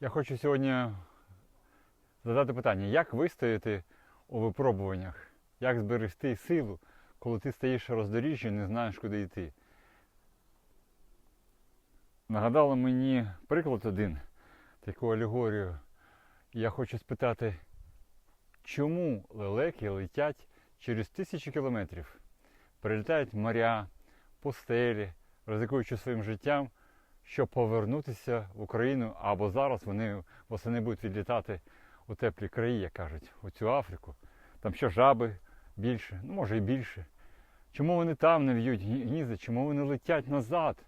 Я хочу сьогодні задати питання, як вистояти у випробуваннях, як зберегти силу, коли ти стоїш роздоріжжя і не знаєш, куди йти. Нагадало мені приклад один, таку алегорію. Я хочу спитати, чому лелеки летять через тисячі кілометрів, перелітають моря, пустелі, ризикуючи своїм життям, щоб повернутися в Україну, або зараз вони восени будуть відлітати у теплі краї, як кажуть, у цю Африку. Там що жаби більше, ну може і більше. Чому вони там не в'ють гні- гнізда, чому вони летять назад?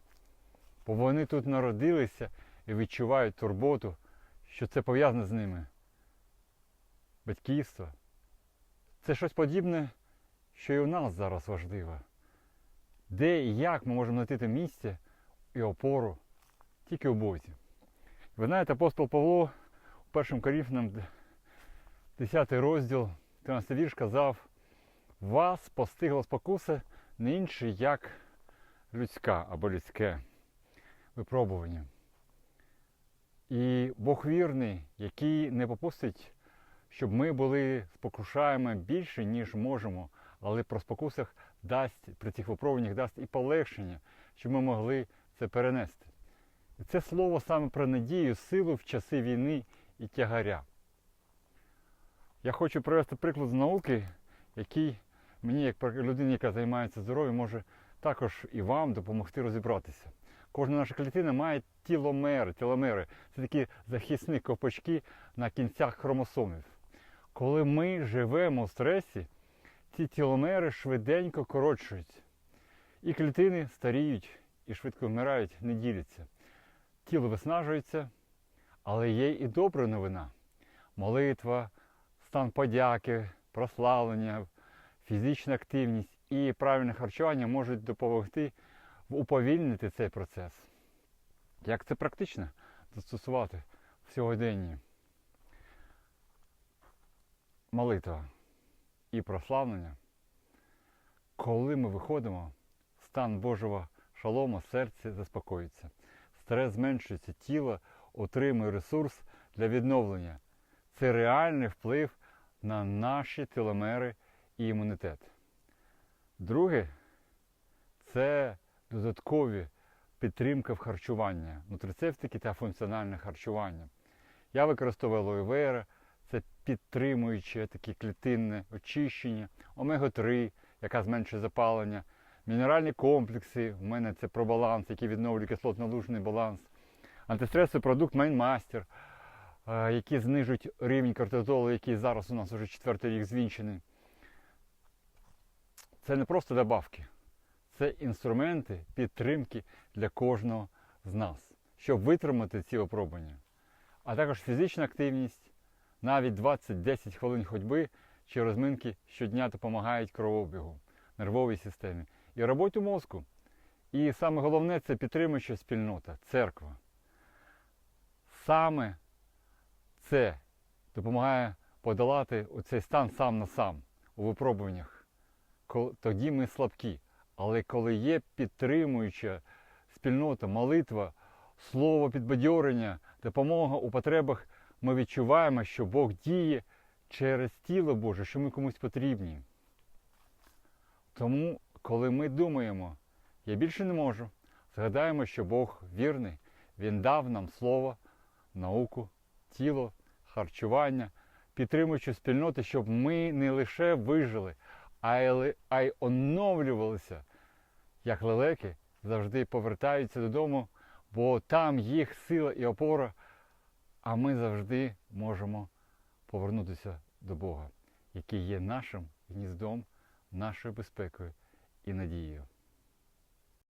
Бо вони тут народилися і відчувають турботу, що це пов'язане з ними. Батьківство. Це щось подібне, що і у нас зараз важливо. Де і як ми можемо знайти те місце і опору тільки у Бозі. Ви знаєте, апостол Павло у першому Корінфянам 10 розділ, 13 вірш казав, вас постигла спокуса не інше, як людська або людське випробування. І Бог вірний, який не попустить, щоб ми були спокушаємо більше, ніж можемо, але про спокусах дасть, при цих випробуваннях дасть і полегшення, щоб ми могли це перенести. Це слово саме про надію, силу в часи війни і тягаря. Я хочу привести приклад з науки, який мені, як людині, яка займається здоров'ям, може також і вам допомогти розібратися. Кожна наша клітина має тіломери. Тіломери це такі захисні ковпачки на кінцях хромосомів. Коли ми живемо в стресі, ці тіломери швиденько коротшуються. І клітини старіють і швидко вмирають, не діляться. Тіло виснажується, але є і добра новина. Молитва, стан подяки, прославлення, фізична активність і правильне харчування можуть допомогти уповільнити цей процес. Як це практично застосувати в сьогоденні? Молитва і прославлення. Коли ми виходимо, стан Божого шалому, серце заспокоїться. Стрес зменшується, тіло отримує ресурс для відновлення. Це реальний вплив на наші теломери і імунітет. Друге, це додаткові підтримка в харчуванні, нутрицептики та функціональне харчування. Я використовую vera, це підтримуюче таке клітинне очищення, омега-3, яка зменшує запалення, мінеральні комплекси, у мене це пробаланс, який відновлює кислотно-лужний баланс, антистресовий продукт Майнмастер, е, які знижують рівень кортизолу, який зараз у нас вже четвертий рік звінчений. Це не просто добавки, це інструменти підтримки для кожного з нас, щоб витримати ці випробування. А також фізична активність, навіть 20-10 хвилин ходьби чи розминки щодня допомагають кровообігу, нервовій системі і роботі мозку. І саме головне це підтримуюча спільнота, церква. Саме це допомагає подолати цей стан сам на сам у випробуваннях. Тоді ми слабкі. Але коли є підтримуюча спільнота, молитва, слово підбадьорення, допомога у потребах, ми відчуваємо, що Бог діє через тіло Боже, що ми комусь потрібні. Тому, коли ми думаємо, я більше не можу, згадаємо, що Бог вірний, Він дав нам слово, науку, тіло, харчування, підтримуючи спільноти, щоб ми не лише вижили, а й, оновлювалися, як лелеки завжди повертаються додому, бо там їх сила і опора, а ми завжди можемо повернутися до Бога, який є нашим гніздом, нашою безпекою і надією.